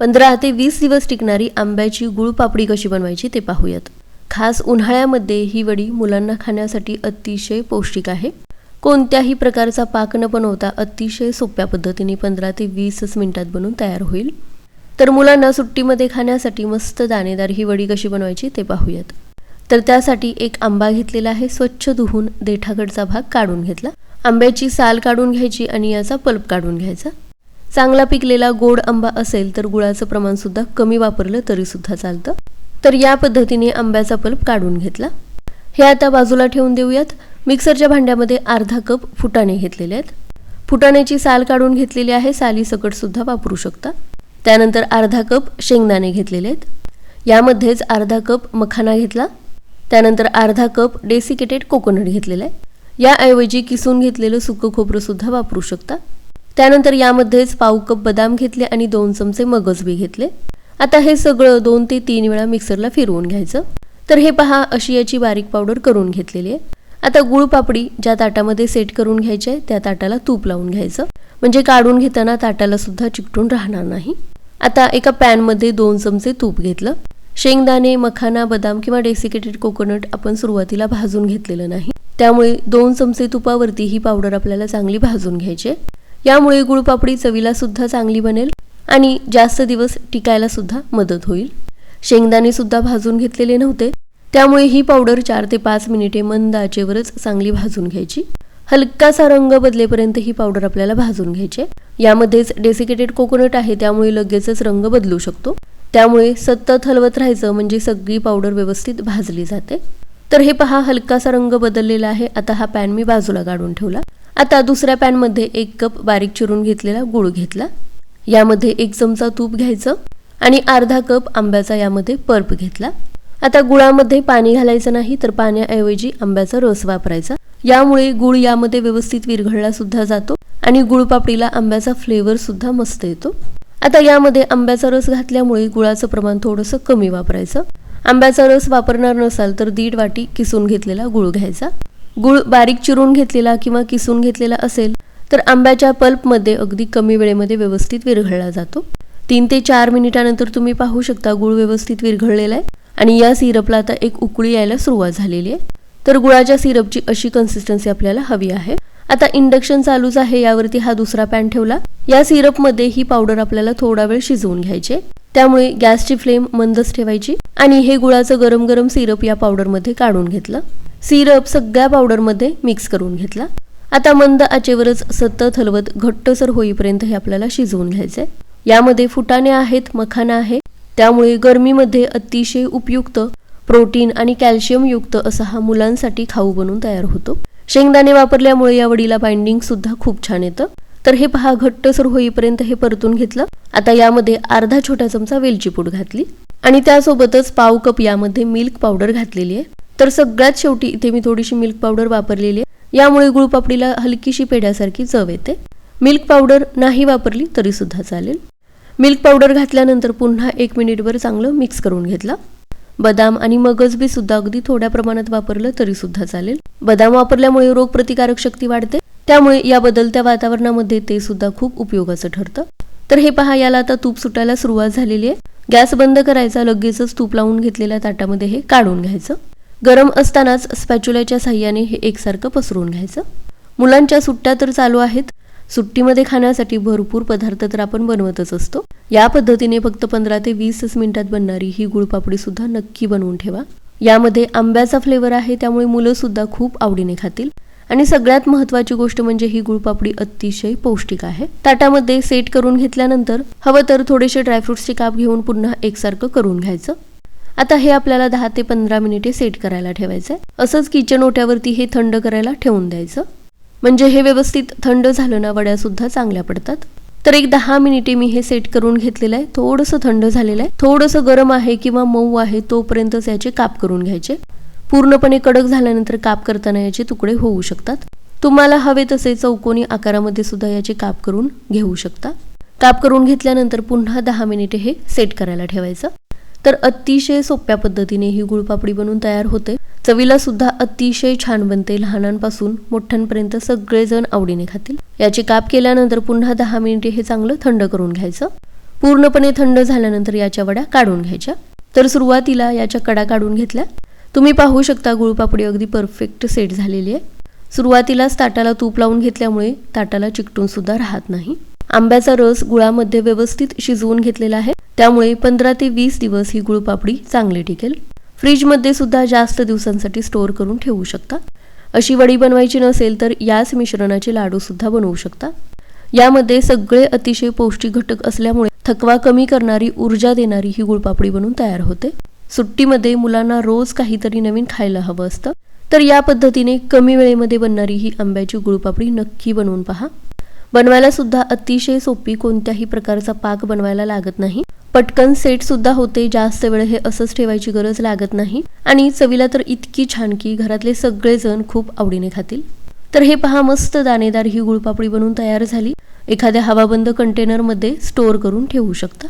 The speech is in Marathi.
पंधरा ते वीस दिवस टिकणारी आंब्याची गुळपापडी कशी बनवायची ते पाहूयात. खास उन्हाळ्यामध्ये ही वडी मुलांना खाण्यासाठी अतिशय पौष्टिक आहे. कोणत्याही प्रकारचा पाक न बनवता अतिशय सोप्या पद्धतीने पंधरा ते वीसच मिनिटात बनवून तयार होईल. तर मुलांना सुट्टीमध्ये खाण्यासाठी मस्त दाणेदार ही वडी कशी बनवायची ते पाहूयात. तर त्यासाठी एक आंबा घेतलेला आहे स्वच्छ धुवून देठाकडचा भाग काढून घेतला. आंब्याची साल काढून घ्यायची आणि याचा पल्प काढून घ्यायचा. चांगला पिकलेला गोड आंबा असेल तर गुळाचं प्रमाण सुद्धा कमी वापरलं तरी सुद्धा चालतं. तर या पद्धतीने आंब्याचा पल्प काढून घेतला. हे आता बाजूला ठेवून देऊयात. मिक्सरच्या भांड्यामध्ये अर्धा कप फुटाणे घेतलेले आहेत. फुटाण्याची साल काढून घेतलेली आहे. साली सकट सुद्धा वापरू शकता. त्यानंतर अर्धा कप शेंगदाणे घेतलेले आहेत. यामध्येच अर्धा कप मखाना घेतला. त्यानंतर अर्धा कप डेसिकेटेड कोकोनट घेतलेला आहे. याऐवजी किसून घेतलेलं सुकं खोबरं सुद्धा वापरू शकता. त्यानंतर यामध्येच पाव कप बदाम घेतले आणि दोन चमचे मगज बी घेतले. आता हे सगळं दोन ते तीन वेळा मिक्सरला फिरवून घ्यायचं. तर हे पहा अशी याची बारीक पावडर करून घेतलेली आहे. आता गुळ पापडी ज्या ताटामध्ये सेट करून घ्यायची आहे त्या ताटाला तूप लावून घ्यायचं. म्हणजे काढून घेताना ताटाला सुद्धा चिकटून राहणार नाही. आता एका पॅनमध्ये दोन चमचे तूप घेतलं. शेंगदाणे मखाना बदाम किंवा डेसिकेटेड कोकोनट आपण सुरुवातीला भाजून घेतलेलं नाही. त्यामुळे दोन चमचे तुपावरती ही पावडर आपल्याला चांगली भाजून घ्यायची आहे. यामुळे गुळपापडी चवीला सुद्धा चांगली बनेल आणि जास्त दिवस टिकायला सुद्धा मदत होईल. शेंगदाणे सुद्धा भाजून घेतलेले नव्हते. त्यामुळे ही पावडर चार ते पाच मिनिटे मंद आचेवरच चांगली भाजून घ्यायची. हलकासा रंग बदलेपर्यंत ही पावडर आपल्याला भाजून घ्यायची यामध्येच डेसिकेटेड कोकोनट आहे त्यामुळे लगेचच रंग बदलू शकतो. त्यामुळे सतत हलवत राहायचं म्हणजे सगळी पावडर व्यवस्थित भाजली जाते. तर हे पहा हलकासा रंग बदललेला आहे. आता हा पॅन मी बाजूला काढून ठेवला. आता दुसऱ्या पॅनमध्ये एक कप बारीक चिरून घेतलेला गुळ घेतला. यामध्ये एक चमचा तूप घ्यायचं आणि अर्धा कप आंब्याचा यामध्ये पर्प घेतला. आता गुळामध्ये पाणी घालायचं नाही तर पाण्याऐवजी आंब्याचा रस वापरायचा. यामुळे गुळ यामध्ये व्यवस्थित विरघळला सुद्धा जातो आणि गुळपापडीला आंब्याचा फ्लेवर सुद्धा मस्त येतो. आता यामध्ये आंब्याचा रस घातल्यामुळे गुळाचं प्रमाण थोडंसं कमी वापरायचं. आंब्याचा रस वापरणार नसाल तर दीड वाटी किसून घेतलेला गुळ घ्यायचा. गुळ बारीक चिरून घेतलेला किंवा किसून घेतलेला असेल तर आंब्याच्या पल्पमध्ये अगदी कमी वेळेमध्ये व्यवस्थित विरघळला जातो. तीन ते चार मिनिटानंतर तुम्ही पाहू शकता गुळ व्यवस्थित विरघळलेला आहे आणि या सिरपला आता एक उकळी यायला सुरुवात झालेली आहे. तर गुळाच्या सिरपची अशी कन्सिस्टन्सी आपल्याला हवी आहे. आता इंडक्शन चालूच आहे यावरती हा दुसरा पॅन ठेवला. या सिरपमध्ये ही पावडर आपल्याला थोडा वेळ शिजवून घ्यायचे त्यामुळे गॅसची फ्लेम मंदच ठेवायची आणि हे गुळाचं गरम गरम सिरप या पावडरमध्ये काढून घेतलं. सिरप सगळ्या पावडरमध्ये मिक्स करून घेतला. आता मंद आचेवरच सतत हलवत घट्टसर होईपर्यंत हे आपल्याला शिजवून घ्यायचंय. यामध्ये फुटाणे आहेत मखाना आहे. त्यामुळे गरमीमध्ये अतिशय उपयुक्त प्रोटीन आणि कॅल्शियम युक्त असा हा मुलांसाठी खाऊ बनून तयार होतो. शेंगदाणे वापरल्यामुळे या वडीला बाइंडिंग सुद्धा खूप छान येतं. तर हे पहा घट्टसर होईपर्यंत हे परतून घेतलं. आता यामध्ये अर्धा छोटा चमचा वेलची पूड घातली. आणि त्यासोबतच पाव कप यामध्ये मिल्क पावडर घातलेली आहे. तर सगळ्यात शेवटी इथे मी थोडीशी मिल्क पावडर वापरलेली आहे. यामुळे गुळपापडीला हलकीशी पेढ्यासारखी चव येते. मिल्क पावडर नाही वापरली तरी सुद्धा चालेल. मिल्क पावडर घातल्यानंतर पुन्हा एक मिनिटभर चांगलं मिक्स करून घेतला. बदाम आणि मगज बी सुद्धा अगदी थोड्या प्रमाणात वापरलं तरी सुद्धा चालेल. बदाम वापरल्यामुळे रोगप्रतिकारक शक्ती वाढते. त्यामुळे या बदलत्या वातावरणामध्ये ते सुद्धा खूप उपयोगाचं ठरतं. तर हे पहा याला आता तूप सुटायला सुरुवात झालेली आहे. गॅस बंद करायचा लगेचच तूप लावून घेतलेल्या ताटामध्ये हे काढून घ्यायचं. गरम असतानाच स्पॅच्युलाच्या साह्याने हे एकसारखं पसरून घ्यायचं. मुलांच्या सुट्ट्या तर चालू आहेत. सुट्टीमध्ये खाण्यासाठी भरपूर पदार्थ तर आपण बनवतच असतो. या पद्धतीने फक्त पंधरा ते वीसच मिनिटात बनणारी ही गुळपापडी सुद्धा नक्की बनवून ठेवा. यामध्ये आंब्याचा फ्लेवर आहे त्यामुळे मुलं सुद्धा खूप आवडीने खातील. आणि सगळ्यात महत्वाची गोष्ट म्हणजे ही गुळपापडी अतिशय पौष्टिक आहे. ताटामध्ये सेट करून घेतल्यानंतर हवं तर थोडेसे ड्रायफ्रुट्सचे काप घेऊन पुन्हा एकसारखं करून घ्यायचं. आता हे आपल्याला दहा ते पंधरा मिनिटे सेट करायला ठेवायचं आहे. असंच किचन ओट्यावरती हे थंड करायला ठेवून द्यायचं. म्हणजे हे व्यवस्थित थंड झालं ना वड्या सुद्धा चांगल्या पडतात. तर एक दहा मिनिटे मी हे सेट करून घेतलेलं आहे. थोडंसं थंड झालेलं आहे. थोडंसं गरम आहे किंवा मऊ आहे तोपर्यंतच याचे काप करून घ्यायचे. पूर्णपणे कडक झाल्यानंतर काप करताना याचे तुकडे होऊ शकतात. तुम्हाला हवे तसे चौकोनी आकारामध्ये सुद्धा याचे काप करून घेऊ शकता. काप करून घेतल्यानंतर पुन्हा दहा मिनिटे हे सेट करायला ठेवायचं. तर अतिशय सोप्या पद्धतीने ही गुळपापडी बनवून तयार होते. चवीला सुद्धा अतिशय छान बनते लहानांपासून मोठ्यांपर्यंत सगळेजण आवडीने खातील. याचे काप केल्यानंतर पुन्हा दहा मिनिटे हे चांगलं थंड करून घ्यायचं. पूर्णपणे थंड झाल्यानंतर याच्या वड्या काढून घ्यायच्या. तर सुरुवातीला याच्या कडा काढून घेतल्या. तुम्ही पाहू शकता गुळपापडी अगदी परफेक्ट सेट झालेली आहे. सुरुवातीलाच ताटाला तूप लावून घेतल्यामुळे ताटाला चिकटून सुद्धा राहत नाही. आंब्याचा रस गुळामध्ये व्यवस्थित शिजवून घेतलेला आहे. त्यामुळे पंधरा ते वीस दिवस ही गुळपापडी चांगली टिकेल. फ्रीजमध्ये सुद्धा जास्त दिवसांसाठी स्टोअर करून ठेवू शकता. अशी वडी बनवायची नसेल तर याच मिश्रणाचे लाडू सुद्धा बनवू शकता. यामध्ये सगळे अतिशय पौष्टिक घटक असल्यामुळे थकवा कमी करणारी ऊर्जा देणारी ही गुळपापडी बनून तयार होते. सुट्टीमध्ये मुलांना रोज काहीतरी नवीन खायला हवं असतं. तर या पद्धतीने कमी वेळेमध्ये बनणारी ही आंब्याची गुळपापडी नक्की बनवून पहा. बनवायला सुद्धा अतिशय सोपी कोणत्याही प्रकारचा पाक बनवायला लागत नाही. पटकन सेट सुद्धा होते जास्त वेळ हे असंच ठेवायची गरज लागत नाही. आणि चवीला तर इतकी छान की घरातले सगळेजण खूप आवडीने खातील. तर हे पहा मस्त दाणेदार ही गुळपापडी बनवून तयार झाली. एखाद्या हवाबंद कंटेनरमध्ये स्टोअर करून ठेवू शकता.